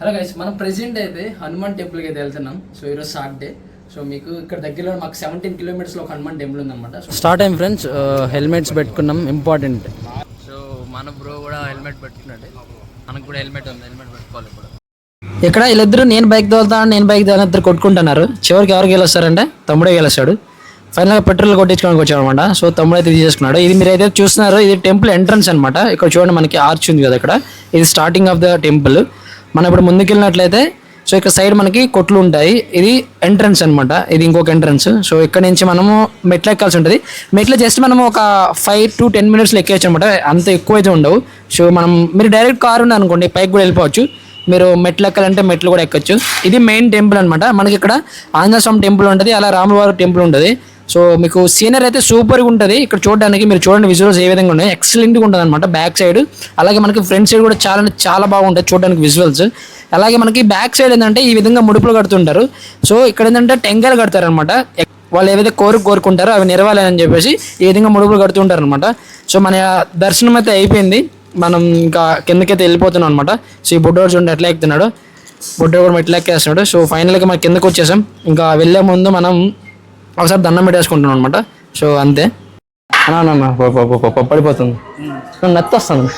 Hello guys మనం present అయితే హనుమాన్ టెంపుల్కి అయితే వెళ్తున్నాం. సో ఈరోజు సాటర్డే సో మీకు ఇక్కడ దగ్గరలో మాకు సెవెంటీన్ కిలోమీటర్స్లో ఒక హనుమాన్ టెంపుల్ ఉందన్నమాట. స్టార్ట్ అయ్యం ఫ్రెండ్స్ హెల్మెట్స్ పెట్టుకున్నాం ఇంపార్టెంట్ సో మన బ్రో కూడా హెల్మెట్ పెట్టుకున్నాడు. మనకు కూడా హెల్మెట్ ఉంది హెల్మెట్ పెట్టుకోవాలి ఇప్పుడు. ఇక్కడ వీళ్ళిద్దరు నేను బైక్ తోలుతాను నేను బైక్ తోలుతాను ఇద్దరు కొట్టుకుంటున్నారు. చివరికి ఎవరు గెలుస్తారంటే తమ్ముడే గెలుస్తాడు. ఫైనల్గా పెట్రోల్ కొట్టించుకోవడానికి వచ్చాడు అనమాట సో తమ్ముడు అయితే తీసేసుకున్నాడు. ఇది మీరు అయితే చూస్తున్నారు ఇది టెంపుల్ ఎంట్రన్స్ అనమాట ఇక్కడ చూడండి మనకి ఆర్చ్ ఉంది కదా ఇక్కడ. ఇది స్టార్టింగ్ ఆఫ్ ద టెంపుల్ మనం ఇప్పుడు ముందుకెళ్ళినట్లయితే సో ఇక్కడ సైడ్ మనకి కొట్లు ఉంటాయి. ఇది ఎంట్రన్స్ అనమాట ఇది ఇంకొక ఎంట్రన్స్. సో ఇక్కడ నుంచి మనము మెట్లు ఎక్కాల్సి ఉంటుంది. మెట్లు జస్ట్ మనము ఒక ఫైవ్ టు టెన్ మినిట్స్లో ఎక్కేయచ్చు అనమాట అంత ఎక్కువ అయితే ఉండవు. సో మనం మీరు డైరెక్ట్ కారు ఉంది అనుకోండి పైకి కూడా వెళ్ళిపోవచ్చు. మీరు మెట్లు ఎక్కాలంటే మెట్లు కూడా ఎక్కచ్చు. ఇది మెయిన్ టెంపుల్ అనమాట మనకి ఇక్కడ ఆంజనేయ స్వామి టెంపుల్ ఉంటుంది అలా రాములవారి టెంపుల్ ఉంటుంది. సో మీకు సీనర్ అయితే సూపర్గా ఉంటుంది. ఇక్కడ చూడడానికి మీరు చూడండి విజువల్స్ ఏ విధంగా ఉన్నాయి. ఎక్సలెంట్గా ఉంటుంది అనమాట బ్యాక్ సైడ్ అలాగే మనకి ఫ్రంట్ సైడ్ కూడా చాలా అంటే చాలా బాగుంటుంది చూడడానికి విజువల్స్ అలాగే మనకి బ్యాక్ సైడ్ ఏంటంటే ఈ విధంగా ముడుపులు కడుతుంటారు. సో ఇక్కడ ఏంటంటే టెంకాయలు కడతారు అనమాట వాళ్ళు ఏవైతే కోరిక కోరుకుంటారో అవి నెరవాలని చెప్పేసి ఈ విధంగా ముడుపులు కడుతుంటారు అనమాట సో మన దర్శనం అయితే అయిపోయింది. మనం ఇంకా కిందకైతే వెళ్ళిపోతున్నాం అనమాట సో ఈ బుడ్డోడు చూడండి ఎట్లా ఎక్కుతున్నాడు. బుడ్డోడు కూడా ఎట్లా ఎక్కేస్తున్నాడు. సో ఫైనల్గా మనం కిందకు వచ్చేసాం. ఇంకా వెళ్ళే ముందు మనం ఒకసారి దండం పెట్టేసుకుంటున్నాం అనమాట సో అంతే. అన్నా పడిపోతుంది. నత్తి వస్తుంది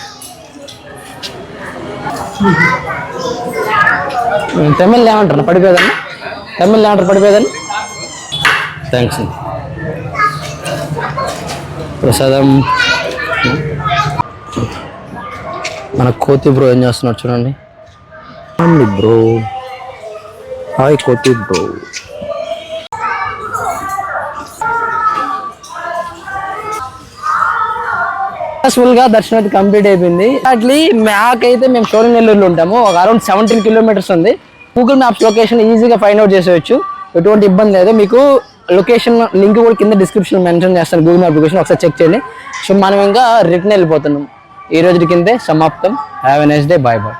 తమిళ్ ఏమంటారు పడిపోయేదన్న? తమిళ్ ఏమంటారు పడిపోయేదని థ్యాంక్స్ ప్రసాదం. మన కోతి బ్రో ఏం చేస్తున్నాడు చూడండి. అండి బ్రో. హాయ్ కోతి బ్రో. సక్సెస్ఫుల్గా దర్శనం అయితే కంప్లీట్ అయిపోయింది. అట్లీ మాకైతే మేము షోరూమ్ నెల్లూరులో ఉంటాము. ఒక అరౌండ్ సెవెంటీన్ కిలోమీటర్స్ ఉంది. గూగుల్ మ్యాప్స్ లొకేషన్ ఈజీగా ఫైండ్ అవుట్ చేసేయచ్చు. ఎటువంటి ఇబ్బంది లేదు. మీకు లొకేషన్ లింక్ కూడా కింద డిస్క్రిప్షన్ మెన్షన్ చేస్తాను. గూగుల్ మ్యాప్ లొకేషన్ ఒకసారి చెక్ చేయండి. సో మనం ఇంకా రిటర్న్ వెళ్ళిపోతున్నాం. ఈ రోజు కిందే సమాప్తం. Have a next day bye bye